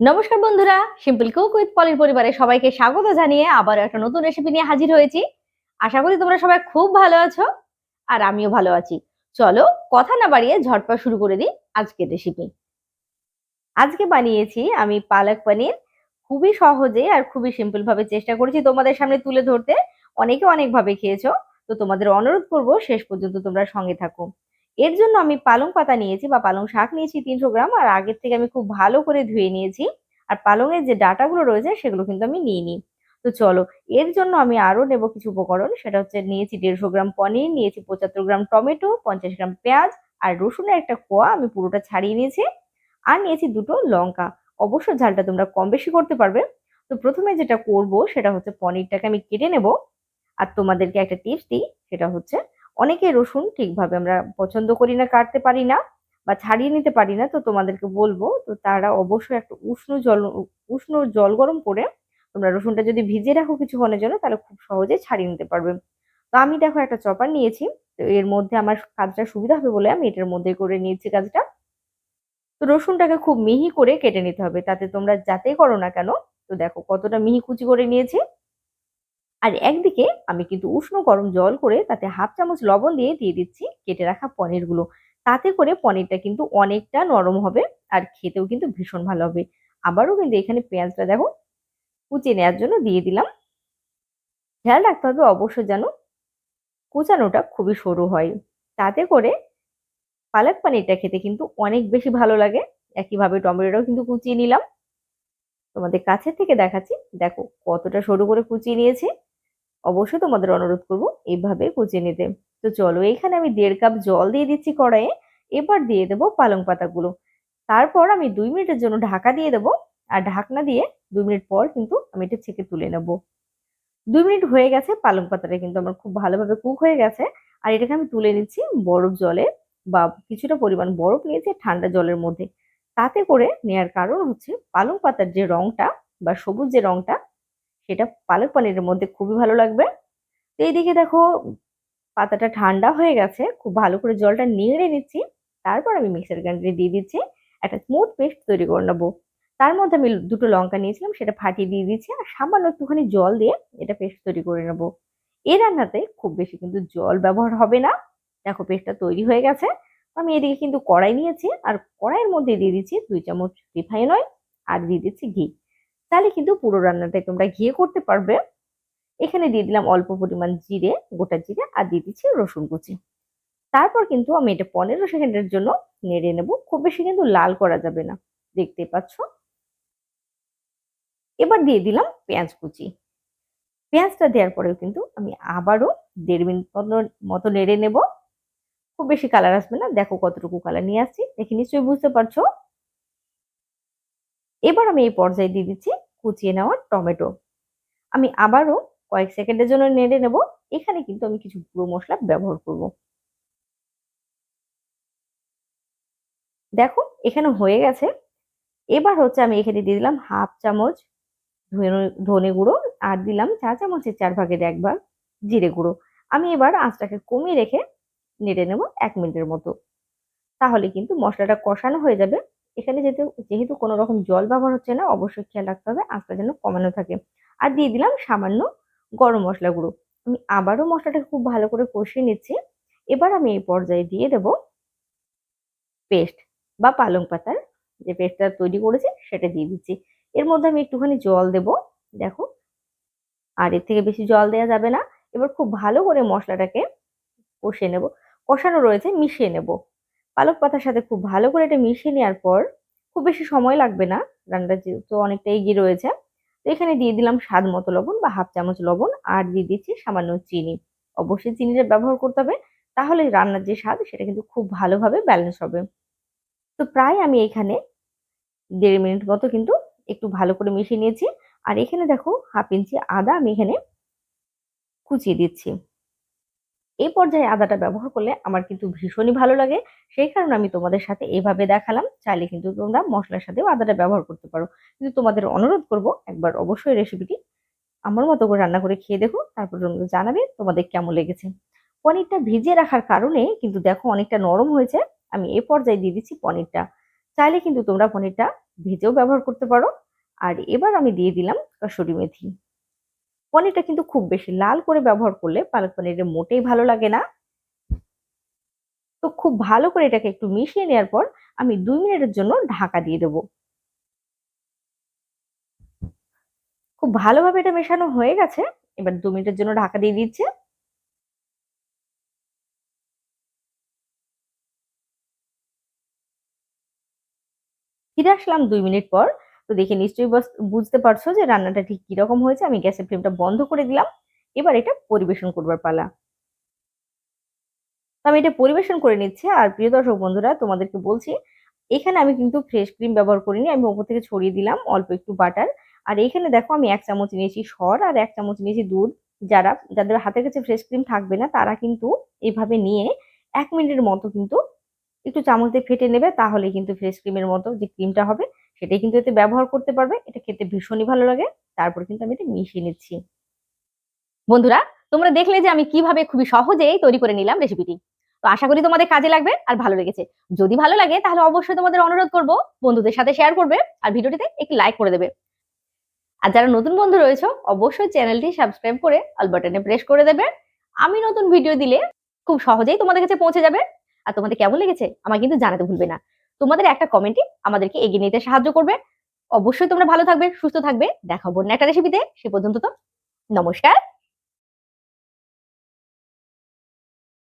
নমস্কার বন্ধুরা simple cook with পলির পরিবারে সবাইকে স্বাগত জানিয়ে আবার একটা নতুন রেসিপি নিয়ে হাজির হয়েছি। আশা করি তোমরা সবাই খুব ভালো আছো আর আমিও ভালো আছি। চলো কথা না বাড়িয়ে ঝটপট শুরু করে দিই আজকের রেসিপি আজকে বানিয়েছি আমি পালক পনির। খুবই সহজে আর খুবই সিম্পল ভাবে চেষ্টা করেছি তোমাদের সামনে তুলে ধরতে। অনেকে অনেকভাবে খেয়েছো, তো তোমাদের অনুরোধ করব শেষ পর্যন্ত তোমরা সঙ্গে থাকো। এর জন্য আমি পালং পাতা নিয়েছি বা পালং শাক নিয়েছি তিনশো গ্রাম, আর আগের থেকে আমি খুব ভালো করে ধুয়ে নিয়েছি। আর পালংয়ের যে ডাটাগুলো রয়েছে সেগুলো কিন্তু আমি নিয়ে নিই। তো চলো, এর জন্য আমি আরও নেব কিছু উপকরণ, সেটা হচ্ছে নিয়েছি দেড়শো গ্রাম পনির, নিয়েছি পঁচাত্তর গ্রাম টমেটো, পঞ্চাশ গ্রাম পেঁয়াজ, আর রসুনের একটা কোয়া আমি পুরোটা ছাড়িয়ে নিয়েছি। আর নিয়েছি দুটো লঙ্কা। অবশ্য ঝালটা তোমরা কম বেশি করতে পারবে। তো প্রথমে যেটা করব সেটা হচ্ছে পনিরটাকে আমি কেটে নেব। আর তোমাদেরকে একটা টিপস দিই, সেটা হচ্ছে অনেকে রসুন ঠিকভাবে আমরা পছন্দ করি না, কাটতে পারি না বা ছাড়িয়ে নিতে পারি না, তো তোমাদেরকে বলব, তো তারা অবশ্যই একটা উষ্ণ জল উষ্ণ জল গরম করে তোমরা রসুনটা যদি ভিজিয়ে রাখো কিছু কিছুক্ষণের জন্য, তাহলে খুব সহজে ছাড়িয়ে নিতে পারবে। তো আমি দেখো একটা চপার নিয়েছি, তো এর মধ্যে আমার কাজটা সুবিধা হবে বলে আমি এটার মধ্যে করে নিয়েছি কাজটা। তো রসুনটাকে খুব মিহি করে কেটে নিতে হবে, তাতে তোমরা যাতে করো না কেন, তো দেখো কতটা মিহি কুচি করে নিয়েছি। আর একদিকে আমি কিন্তু উষ্ণ গরম জল করে তাতে হাফ চামচ লবণ দিয়ে দিয়ে দিচ্ছি, কেটে রাখা পনিরগুলো। তাতে করে পনিরটা কিন্তু অনেকটা নরম হবে আর খেতেও কিন্তু ভীষণ ভালো হবে। আবারও কিন্তু এখানে পেঁয়াজটা দেখো কুচিয়ে নেওয়ার জন্য দিয়ে দিলাম। খেয়াল রাখতে হবে অবশ্য যেন কুচানোটা খুবই সরু হয়। তাতে করে পালক পানিরটা খেতে কিন্তু অনেক বেশি ভালো লাগে। একইভাবে টমেটোটাও কিন্তু কুচিয়ে নিলাম। তোমাদের কাছের থেকে দেখাচ্ছি। দেখো কতটা সরু করে কুচিয়ে নিয়েছি। অবশ্যই তোমাদের অনুরোধ করব এইভাবে কুচিয়ে নিতে। তো চলো, এখানে আমি দেড় কাপ জল দিয়ে দিচ্ছি কড়াইয়ে। এবার দিয়ে দেবো পালং পাতাগুলো। তারপর আমি দুই মিনিটের জন্য ঢাকা দিয়ে দেবো। আর ঢাকনা দিয়ে দুই মিনিট পর কিন্তু আমি এটা ছেঁকে তুলে নেব। দুই মিনিট হয়ে গেছে, পালং পাতাটা কিন্তু আমার খুব ভালোভাবে কুক হয়ে গেছে। আর এটাকে আমি তুলে নিচ্ছি বরফ জলে বা কিছুটা পরিমাণ বরফ নিয়েছি ঠান্ডা জলের মধ্যে। তাতে করে নেয়ার কারণ হচ্ছে পালং পাতার যে রংটা বা সবুজ যে রংটা সেটা পালক পানিরের মধ্যে খুবই ভালো লাগবে। তো এইদিকে দেখো, পাতাটা ঠান্ডা হয়ে গেছে, খুব ভালো করে জলটা নিংড়ে নিচ্ছি। তারপর আমি মিক্সার গ্রাইন্ডারে দিয়ে দিচ্ছি, একটা স্মুথ পেস্ট তৈরি করে নেব। তার মধ্যে আমি দুটো লঙ্কা নিয়েছিলাম, সেটা ফাটিয়ে দিয়ে দিচ্ছি, আর সামান্য একটুখানি জল দিয়ে এটা পেস্ট তৈরি করে নেব। এই রান্নাতে খুব বেশি কিন্তু জল ব্যবহার হবে না। দেখো পেস্টটা তৈরি হয়ে গেছে। আমি এদিকে কিন্তু কড়াই নিয়েছি, আর কড়াইয়ের মধ্যে দিয়ে দিচ্ছি দুই চামচ রিফাইন অয়েল, আর দিয়ে দিচ্ছি ঘি। তাহলে কিন্তু পুরো রান্নাটাই তোমরা ঘিয়ে করতে পারবে। এখানে দিয়ে দিলাম অল্প পরিমাণ জিরে, গোটা জিরে, আর দিয়ে দিচ্ছি রসুন কুচি। তারপর কিন্তু আমি এটা পনেরো সেকেন্ডের জন্য নেড়ে নেব। খুব বেশি কিন্তু লাল করা যাবে না, দেখতে পাচ্ছ? এবার দিয়ে দিলাম পেঁয়াজ কুচি। পেঁয়াজটা দেওয়ার পরেও কিন্তু আমি আবারও দেড় মিনিট মতো নেড়ে নেব। খুব বেশি কালার আসবে না, দেখো কতটুকু কালার নিয়ে আসছি। দেখে নিশ্চয়ই বুঝতে পারছ? এবার আমি এই পর্যায়ে দিয়ে দিচ্ছি কুচিয়ে নেওয়া টমেটো। আমি আবারও কয়েক সেকেন্ডের জন্য নেড়ে নেব। এখানে কিন্তু আমি কিছু গুঁড়ো মশলা ব্যবহার করব। দেখো, এখানে হয়ে গেছে। এবার হচ্ছে আমি এখানে দিয়ে দিলাম হাফ চামচ ধনে গুঁড়ো আর দিলাম চা চামচের চার ভাগের এক ভাগ জিরে গুঁড়ো। আমি এবার আঁচটাকে কমিয়ে রেখে নেড়ে নেব এক মিনিটের মতো। তাহলে কিন্তু মশলাটা কষানো হয়ে যাবে। এখানে যেহেতু যেহেতু কোনো রকম জল ব্যবহার হচ্ছে না, অবশ্যই খেয়াল রাখতে হবে, আঁচটা যেন কমানো থাকে। আর দিয়ে দিলাম সামান্য গরম মশলা গুঁড়ো। আমি আবারও মশলাটাকে খুব ভালো করে কষিয়ে নিচ্ছি। এবার আমি এই পর্যায়ে দিয়ে দেব পেস্ট বা পালং পাতার যে পেস্টটা তৈরি করেছি, সেটা দিয়ে দিচ্ছি। এর মধ্যে আমি একটুখানি জল দেব, দেখো। আর এর থেকে বেশি জল দেওয়া যাবে না। এবার খুব ভালো করে মশলাটাকে কষিয়ে নেব। কষানো রয়েছে, মিশিয়ে নেব। পালক পাতার সাথে খুব ভালো করে এটা মিশিয়ে নেওয়ার পর খুব বেশি সময় লাগবে না। রান্নাটা যেহেতু অনেকটা এগিয়ে রয়েছে। তো এখানে দিয়ে দিলাম স্বাদ মতো লবণ বা হাফ চামচ লবণ আর দিয়ে দিচ্ছি সামান্য চিনি। অবশ্যই চিনিটা ব্যবহার করতে হবে, তাহলে রান্নার যে স্বাদ সেটা কিন্তু খুব ভালোভাবে ব্যালেন্স হবে। তো প্রায় আমি এখানে দেড় মিনিট মতো কিন্তু একটু ভালো করে মিশিয়ে নিয়েছি। আর এখানে দেখো হাফ ইঞ্চি আদা আমি এখানে কুচিয়ে দিচ্ছি। এই পর্যায়ে আদাটা ব্যবহার করলে আমার কিন্তু ভীষণই ভালো লাগে। সেই কারণে আমি তোমাদের সাথে এভাবে দেখালাম। চাইলে কিন্তু তোমরা মশলার সাথেও আদাটা ব্যবহার করতে পারো। কিন্তু তোমাদের অনুরোধ করব, একবার অবশ্যই রেসিপিটি আমার মতো করে রান্না করে খেয়ে দেখো, তারপর জানাবে তোমাদের কেমন লেগেছে। পনিরটা ভিজিয়ে রাখার কারণে কিন্তু দেখো অনেকটা নরম হয়েছে। আমি এ পর্যায়ে দিয়ে দিচ্ছি পনিরটা। চাইলে কিন্তু তোমরা পনিরটা ভেজেও ব্যবহার করতে পারো। আর এবার আমি দিয়ে দিলাম কসুরি মেথি। পনিরটা কিন্তু খুব বেশি লাল করে ব্যবহার করলে পালক পনিরের মোটেই ভালো লাগে না। তো খুব ভালো করে এটাকে একটু মিশিয়ে নেওয়ার পর আমি দুই মিনিটের জন্য ঢাকা দিয়ে দেবো। খুব ভালোভাবে এটা মেশানো হয়ে গেছে। এবার দু মিনিটের জন্য ঢাকা দিয়ে দিচ্ছে। ফিরে আসলাম দুই মিনিট পর। তো দেখে নিশ্চয়ই বুঝতে পারছ যে রান্নাটা ঠিক কীরকম হয়েছে। আমি গ্যাসের ফ্লেমটা বন্ধ করে দিলাম। এবার এটা পরিবেশন করবার পালা। আমি এটা পরিবেশন করে নিচ্ছি। আর প্রিয় দর্শক বন্ধুরা, তোমাদেরকে বলছি, এখানে আমি কিন্তু ফ্রেশ ক্রিম ব্যবহার করিনি। আমি ওপর থেকে ছড়িয়ে দিলাম অল্প একটু বাটার আর এখানে দেখো, আমি এক চামচ নিয়েছি সর আর এক চামচ নিয়েছি দুধ। যারা, যাদের হাতের কাছে ফ্রেশ ক্রিম থাকবে না, তারা কিন্তু এইভাবে নিয়ে এক মিনিটের মতো কিন্তু একটু চামচ দিয়ে ফেটে নেবে, তাহলে কিন্তু ফ্রেশ ক্রিমের মতো যে ক্রিমটা হবে সেটাই কিন্তু এতে ব্যবহার করতে পারবে, এটা খেতে ভীষণই ভালো লাগে। তারপর কিন্তু আমি এটা মিশিয়ে নিচ্ছি। বন্ধুরা, তোমরা দেখলে যে আমি কীভাবে খুবই সহজেই তৈরি করে নিলাম রেসিপিটি তো আশা করি তোমাদের কাজে লাগবে আর ভালো লেগেছে। যদি ভালো লাগে, তাহলে অবশ্যই তোমাদের অনুরোধ করব, বন্ধুদের সাথে শেয়ার করবে আর ভিডিওটিতে একটি লাইক করে দেবে। আর যারা নতুন বন্ধু রয়েছে, অবশ্যই চ্যানেলটি সাবস্ক্রাইব করে অল বাটনে প্রেস করে দেবে। আমি নতুন ভিডিও দিলে খুব সহজেই তোমাদের কাছে পৌঁছে যাবে। আর তোমাদের কেমন লেগেছে আমাকে কিন্তু জানাতে ভুলবে না। তোমাদের একটা কমেন্টই আমাদেরকে এগিয়ে নিতে সাহায্য করবে। অবশ্যই তোমরা ভালো থাকবে, সুস্থ থাকবে। দেখাবো না একটা রেসিপিতে সে পর্যন্ত তো নমস্কার।